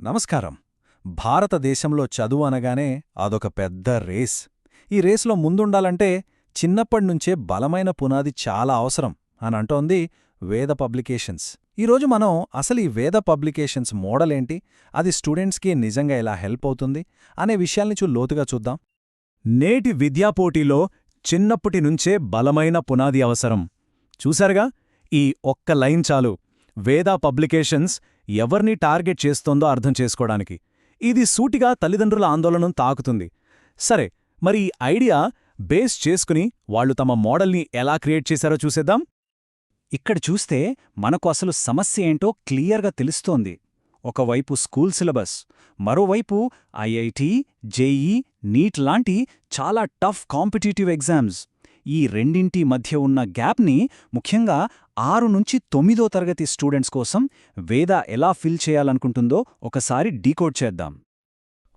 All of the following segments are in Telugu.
నమస్కారం. భారతదేశంలో చదువు అనగానే అదొక పెద్ద రేస్. ఈ రేస్లో ముందుండాలంటే చిన్నప్పటినుంచే బలమైన పునాది చాలా అవసరం అని అంటోంది వేద పబ్లికేషన్స్. ఈరోజు మనం అసలు ఈ వేద పబ్లికేషన్స్ మోడల్ ఏంటి అది స్టూడెంట్స్కి నిజంగా ఎలా హెల్ప్ అవుతుంది? అనే విషయాల్ని చూ లోతుగా చూద్దాం. నేటి విద్యాపోటీలో చిన్నప్పటి నుంచే బలమైన పునాది అవసరం. చూశారుగా? ఈ ఒక్క లైన్ చాలు. వేద పబ్లికేషన్స్ ఎవర్ని టార్గెట్ చేస్తోందో అర్థం చేసుకోవడానికి. ఇది సూటిగా తల్లిదండ్రుల ఆందోళనను తాకుతుంది. సరే మరి ఈ ఐడియా బేస్ చేసుకుని వాళ్ళు తమ మోడల్ని ఎలా క్రియేట్ చేశారో చూసేద్దాం. ఇక్కడ చూస్తే మనకు అసలు సమస్య ఏంటో క్లియర్గా తెలుస్తోంది. ఒకవైపు స్కూల్ సిలబస్ మరోవైపు ఐఐటి జేఈ నీట్ లాంటి చాలా టఫ్ కాంపిటీటివ్ ఎగ్జామ్స్. ఈ రెండింటి మధ్య ఉన్న గ్యాప్ని ముఖ్యంగా ఆరు నుంచి తొమ్మిదో తరగతి స్టూడెంట్స్ కోసం వేద ఎలా ఫిల్ చేయాలనుకుంటుందో ఒకసారి డీకోడ్ చేద్దాం.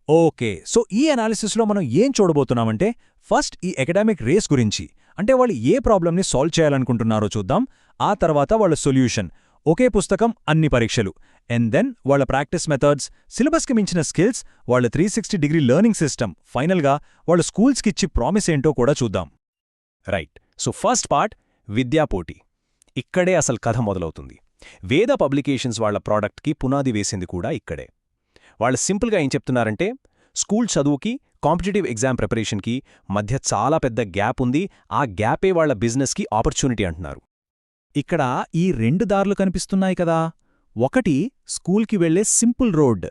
ఓకే సో ఈ అనాలిసిస్లో మనం ఏం చూడబోతున్నామంటే ఫస్ట్ ఈ అకాడమిక్ రేస్ గురించి అంటే వాళ్ళు ఏ ప్రాబ్లమ్ని సాల్వ్ చేయాలనుకుంటున్నారో చూద్దాం. ఆ తర్వాత వాళ్ళ సొల్యూషన్ ఒకే పుస్తకం అన్ని పరీక్షలు. అండ్ దెన్ వాళ్ళ ప్రాక్టీస్ మెథడ్స్ సిలబస్కి మించిన స్కిల్స్ వాళ్ళ త్రీ డిగ్రీ లెర్నింగ్ సిస్టమ్. ఫైనల్గా వాళ్ళ స్కూల్స్కిచ్చి ప్రామిస్ ఏంటో కూడా చూద్దాం. రైట్ సో ఫస్ట్ పార్ట్ విద్యాపోటీ ఇక్కడే అసలు కథ మొదలవుతుంది. వేద పబ్లికేషన్స్ వాళ్ళ ప్రోడక్ట్కి పునాది వేసింది కూడా ఇక్కడే. వాళ్ళు సింపుల్గా ఏం చెప్తున్నారంటే స్కూల్ చదువుకి కాంపిటేటివ్ ఎగ్జామ్ ప్రిపరేషన్కి మధ్య చాలా పెద్ద గ్యాప్ ఉంది. ఆ గ్యాపే వాళ్ళ బిజినెస్కి ఆపర్చునిటీ అంటున్నారు. ఇక్కడ ఈ రెండు దారులు కనిపిస్తున్నాయి కదా. ఒకటి స్కూల్కి వెళ్ళే సింపుల్ రోడ్.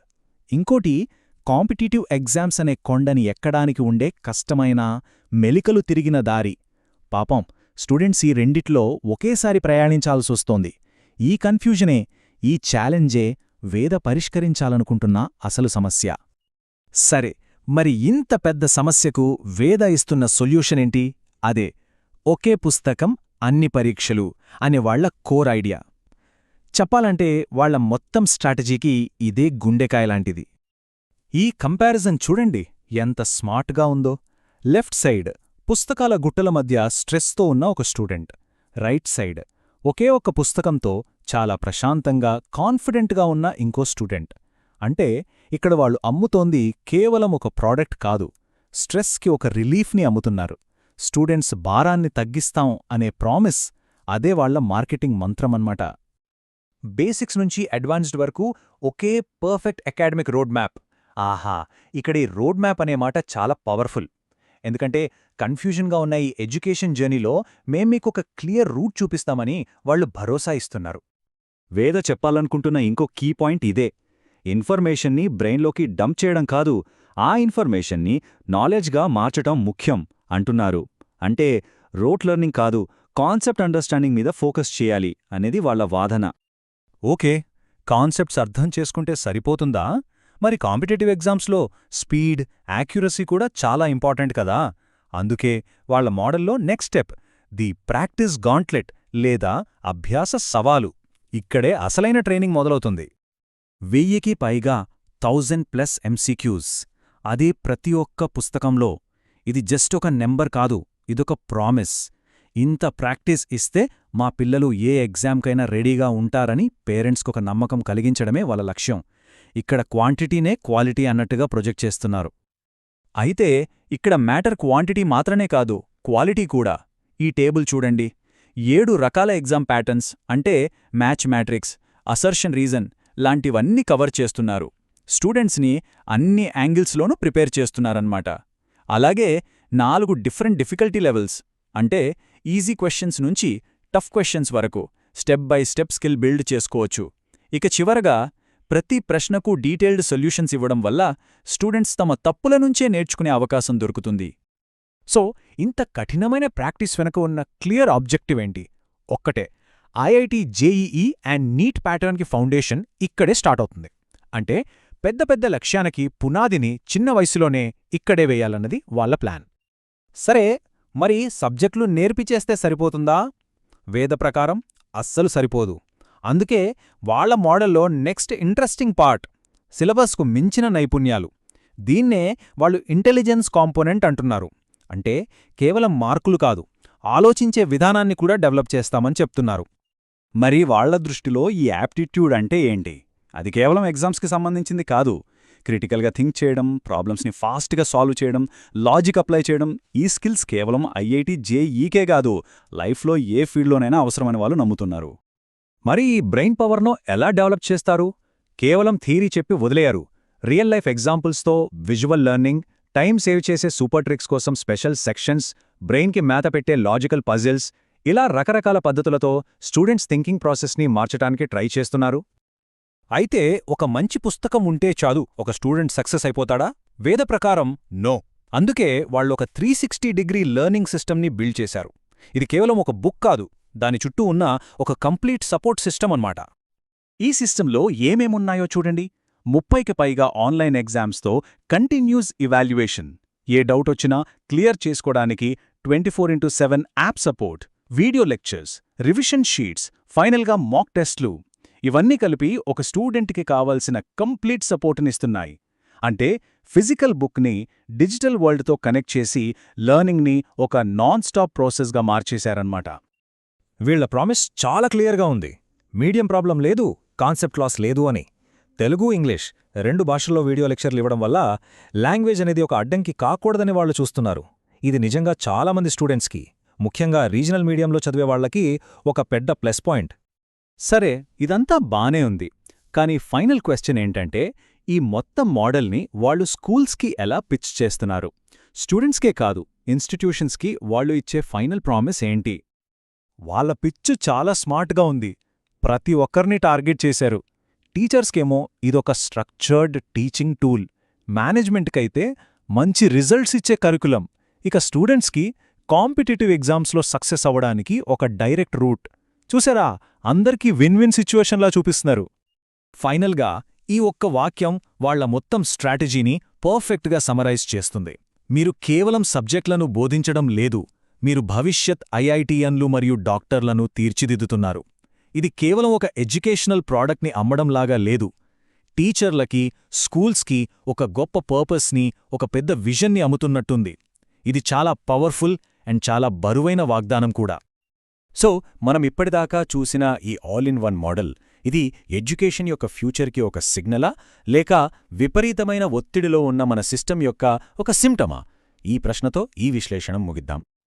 ఇంకోటి కాంపిటీటివ్ ఎగ్జామ్స్ అనే కొండని ఎక్కడానికి ఉండే కష్టమైన మెలికలు తిరిగిన దారి. పాపం స్టూడెంట్స్ ఈ రెండిట్లో ఒకేసారి ప్రయాణించాల్సొస్తోంది. ఈ కన్ఫ్యూజనే ఈ ఛాలెంజే వేద పరిష్కరించాలనుకుంటున్న అసలు సమస్య. సరే మరి ఇంత పెద్ద సమస్యకు వేద ఇస్తున్న సొల్యూషనేంటి? అదే ఒకే పుస్తకం అన్ని పరీక్షలు అనే వాళ్ళ కోర్ ఐడియా. చెప్పాలంటే వాళ్ళ మొత్తం స్ట్రాటజీకి ఇదే గుండెకాయలాంటిది ఈ కంపారిజన్ చూడండి ఎంత స్మార్ట్గా ఉందో. లెఫ్ట్ సైడ్ పుస్తకాల గుట్టల మధ్య స్ట్రెస్తో ఉన్న ఒక స్టూడెంట్. Right side. ఒకే ఒక్క పుస్తకంతో చాలా ప్రశాంతంగా కాన్ఫిడెంట్గా ఉన్న ఇంకో స్టూడెంట్. అంటే ఇక్కడ వాళ్ళు అమ్ముతోంది కేవలం ఒక ప్రోడక్ట్ కాదు. స్ట్రెస్కి ఒక రిలీఫ్ని అమ్ముతున్నారు. స్టూడెంట్స్ భారాన్ని తగ్గిస్తాం అనే ప్రామిస్ అదే వాళ్ళ మార్కెటింగ్ మంత్రమన్నమాట బేసిక్స్ నుంచి అడ్వాన్స్డ్ వరకు ఒకే పర్ఫెక్ట్ అకాడమిక్ రోడ్ మ్యాప్. ఆహా! ఇక్కడ ఈ రోడ్ మ్యాప్ అనే మాట చాలా పవర్ఫుల్. ఎందుకంటే కన్ఫ్యూజన్గా ఉన్న ఈ ఎడ్యుకేషన్ జర్నీలో మేం మీకు ఒక క్లియర్ రూట్ చూపిస్తామని వాళ్ళు భరోసా ఇస్తున్నారు. వేద చెప్పాలనుకుంటున్న ఇంకో కీ పాయింట్ ఇదే. ఇన్ఫర్మేషన్ని బ్రెయిన్లోకి డంప్ చేయడం కాదు ఆ ఇన్ఫర్మేషన్ని నాలెడ్జ్గా మార్చటం ముఖ్యం అంటున్నారు. అంటే రోట్ లెర్నింగ్ కాదు కాన్సెప్ట్ అండర్స్టాండింగ్ మీద ఫోకస్ చేయాలి అనేది వాళ్ళ వాదన. ఓకే కాన్సెప్ట్స్ అర్థం చేసుకుంటే సరిపోతుందా? మరి కాంపిటేటివ్ ఎగ్జామ్స్లో స్పీడ్ యాక్యురసీ కూడా చాలా ఇంపార్టెంట్ కదా. అందుకే వాళ్ళ మోడల్లో next step the practice gauntlet లేదా అభ్యాస సవాలు. ఇక్కడే అసలైన ట్రైనింగ్ మొదలవుతుంది. వెయ్యికి పైగా థౌజండ్ ప్లస్ ఎంసీక్యూస్ అదే ప్రతి ఒక్క పుస్తకంలో. ఇది జస్ట్ ఒక నెంబర్ కాదు ఇదొక ప్రామిస్ ఇంత ప్రాక్టీస్ ఇస్తే మా పిల్లలు ఏ ఎగ్జామ్కైనా రెడీగా ఉంటారని పేరెంట్స్కొక నమ్మకం కలిగించడమే వాళ్ళ లక్ష్యం. ఇక్కడ క్వాంటిటీనే క్వాలిటీ అన్నట్టుగా ప్రొజెక్ట్ చేస్తున్నారు. అయితే ఇక్కడ మ్యాటర్ క్వాంటిటీ మాత్రమే కాదు క్వాలిటీ కూడా. ఈ టేబుల్ చూడండి. ఏడు రకాల ఎగ్జామ్ ప్యాటర్న్స్ అంటే మ్యాచ్ మ్యాట్రిక్స్ అసర్షన్ రీజన్ లాంటివన్నీ కవర్ చేస్తున్నారు. స్టూడెంట్స్ని అన్ని యాంగిల్స్లోనూ ప్రిపేర్ చేస్తున్నారన్నమాట. అలాగే నాలుగు డిఫరెంట్ డిఫికల్టీ లెవెల్స్ అంటే ఈజీ క్వశ్చన్స్ నుంచి టఫ్ క్వశ్చన్స్ వరకు step by step skill build చేసుకోవచ్చు. ఇక చివరగా ప్రతి ప్రశ్నకు డీటెయిల్డ్ సొల్యూషన్స్ ఇవ్వడం వల్ల స్టూడెంట్స్ తమ తప్పుల నుంచే నేర్చుకునే అవకాశం దొరుకుతుంది. సో ఇంత కఠినమైన ప్రాక్టీస్ వెనక ఉన్న క్లియర్ ఆబ్జెక్టివ్ ఏంటి? ఒక్కటే ఐఐటి జేఈఈ అండ్ నీట్ ప్యాటర్న్కి ఫౌండేషన్ ఇక్కడే స్టార్ట్ అవుతుంది. అంటే పెద్ద పెద్ద లక్ష్యానికి పునాదిని చిన్న వయసులోనే ఇక్కడే వేయాలన్నది వాళ్ళ ప్లాన్. సరే మరి సబ్జెక్టులు నేర్పిచేస్తే సరిపోతుందా? వేద ప్రకారం అస్సలు సరిపోదు. అందుకే వాళ్ళ మోడల్లో నెక్స్ట్ ఇంట్రెస్టింగ్ పార్ట్ సిలబస్కు మించిన నైపుణ్యాలు. దీన్నే వాళ్ళు ఇంటెలిజెన్స్ కాంపోనెంట్ అంటున్నారు. అంటే కేవలం మార్కులు కాదు ఆలోచించే విధానాన్ని కూడా డెవలప్ చేస్తామని చెప్తున్నారు. మరి వాళ్ళ దృష్టిలో ఈ యాప్టిట్యూడ్ అంటే ఏంటి? అది కేవలం ఎగ్జామ్స్కి సంబంధించింది కాదు. క్రిటికల్గా థింక్ చేయడం ప్రాబ్లమ్స్ని ఫాస్ట్గా సాల్వ్ చేయడం లాజిక్ అప్లై చేయడం ఈ స్కిల్స్ కేవలం ఐఐటి జేఈకే కాదు లైఫ్లో ఏ ఫీల్డ్లోనైనా అవసరమని వాళ్ళు నమ్ముతున్నారు. మరి ఈ బ్రెయిన్ పవర్ను ఎలా డెవలప్ చేస్తారు? కేవలం థీరీ చెప్పి వదిలేయారు. రియల్ లైఫ్ ఎగ్జాంపుల్స్తో విజువల్ లెర్నింగ్ టైం సేవ్ చేసే సూపర్ ట్రిక్స్ కోసం స్పెషల్ సెక్షన్స్ బ్రెయిన్కి మేత పెట్టే లాజికల్ పజిల్స్ ఇలా రకరకాల పద్ధతులతో స్టూడెంట్స్ థింకింగ్ ప్రాసెస్ని మార్చడానికి ట్రై చేస్తున్నారు. అయితే ఒక మంచి పుస్తకం ఉంటే చాలు ఒక స్టూడెంట్ సక్సెస్ అయిపోతాడా? వేద ప్రకారం నో. అందుకే వాళ్ళు ఒక త్రీ సిక్స్టీ డిగ్రీ లెర్నింగ్ సిస్టమ్ని బిల్డ్ చేశారు. ఇది కేవలం ఒక బుక్ కాదు దాని చుట్టూ ఉన్న ఒక కంప్లీట్ సపోర్ట్ సిస్టమ్ అన్నమాట. ఈ సిస్టంలో ఏమేమున్నాయో చూడండి. ముప్పైకి పైగా ఆన్లైన్ ఎగ్జామ్స్తో కంటిన్యూస్ ఇవాల్యుయేషన్. ఏ డౌట్ వచ్చినా క్లియర్ చేసుకోవడానికి twenty four into seven app support video lectures revision sheets ఫైనల్గా మాక్ టెస్ట్లు. ఇవన్నీ కలిపి ఒక స్టూడెంట్కి కావాల్సిన కంప్లీట్ సపోర్ట్నిస్తున్నాయి అంటే ఫిజికల్ బుక్ని డిజిటల్ వరల్డ్తో కనెక్ట్ చేసి లెర్నింగ్ని ఒక నాన్ స్టాప్ ప్రాసెస్గా మార్చేశారన్నమాట. వీళ్ళ ప్రామిస్ చాలా క్లియర్గా ఉంది. మీడియం ప్రాబ్లం లేదు కాన్సెప్ట్ లాస్ లేదు అని. తెలుగు ఇంగ్లీష్ రెండు భాషల్లో వీడియో లెక్చర్లు ఇవ్వడం వల్ల లాంగ్వేజ్ అనేది ఒక అడ్డంకి కాకూడదని వాళ్ళు చూస్తున్నారు. ఇది నిజంగా చాలామంది స్టూడెంట్స్కి ముఖ్యంగా రీజనల్ మీడియంలో చదివే వాళ్ళకి ఒక పెద్ద ప్లస్ పాయింట్. సరే ఇదంతా బానే ఉంది. కానీ ఫైనల్ క్వశ్చన్ ఏంటంటే ఈ మొత్తం మోడల్ని వాళ్ళు స్కూల్స్కి ఎలా పిచ్ చేస్తున్నారు? స్టూడెంట్స్కే కాదు ఇన్స్టిట్యూషన్స్కి వాళ్ళు ఇచ్చే ఫైనల్ ప్రామిస్ ఏంటి? వాళ్ళ పిచ్చు చాలా స్మార్ట్గా ఉంది. ప్రతి ఒక్కరిని టార్గెట్ చేశారు. టీచర్స్కేమో ఇదొక స్ట్రక్చర్డ్ టీచింగ్ టూల్. మేనేజ్మెంట్కైతే మంచి రిజల్ట్స్ ఇచ్చే కరికులం. ఇక స్టూడెంట్స్కి కాంపిటేటివ్ ఎగ్జామ్స్లో సక్సెస్ అవ్వడానికి ఒక డైరెక్ట్ రూట్. చూసారా? అందరికీ విన్ విన్ సిచ్యువేషన్లా చూపిస్తున్నారు. ఫైనల్గా ఈ ఒక్క వాక్యం వాళ్ళ మొత్తం స్ట్రాటజీని పర్ఫెక్ట్గా సమరైజ్ చేస్తుంది. మీరు కేవలం సబ్జెక్టులను బోధించడం లేదు. మీరు భవిష్యత్ ఐఐటిఎన్లు మరియు డాక్టర్లను తీర్చిదిద్దుతున్నారు. ఇది కేవలం ఒక ఎడ్యుకేషనల్ ప్రోడక్ట్ని అమ్మడంలాగా లేదు. టీచర్లకి స్కూల్స్కి ఒక గొప్ప పర్పస్ని ఒక పెద్ద విజన్ని అమ్ముతున్నట్టుంది. ఇది చాలా పవర్ఫుల్ అండ్ చాలా బరువైన వాగ్దానం కూడా. సో మనం ఇప్పటిదాకా చూసిన ఈ ఆల్ ఇన్ వన్ మోడల్ ఇది ఎడ్యుకేషన్ యొక్క ఫ్యూచర్కి ఒక సిగ్నలా లేక విపరీతమైన ఒత్తిడిలో ఉన్న మన సిస్టమ్ యొక్క ఒక సిమ్టమా ఈ ప్రశ్నతో ఈ విశ్లేషణం ముగిద్దాం.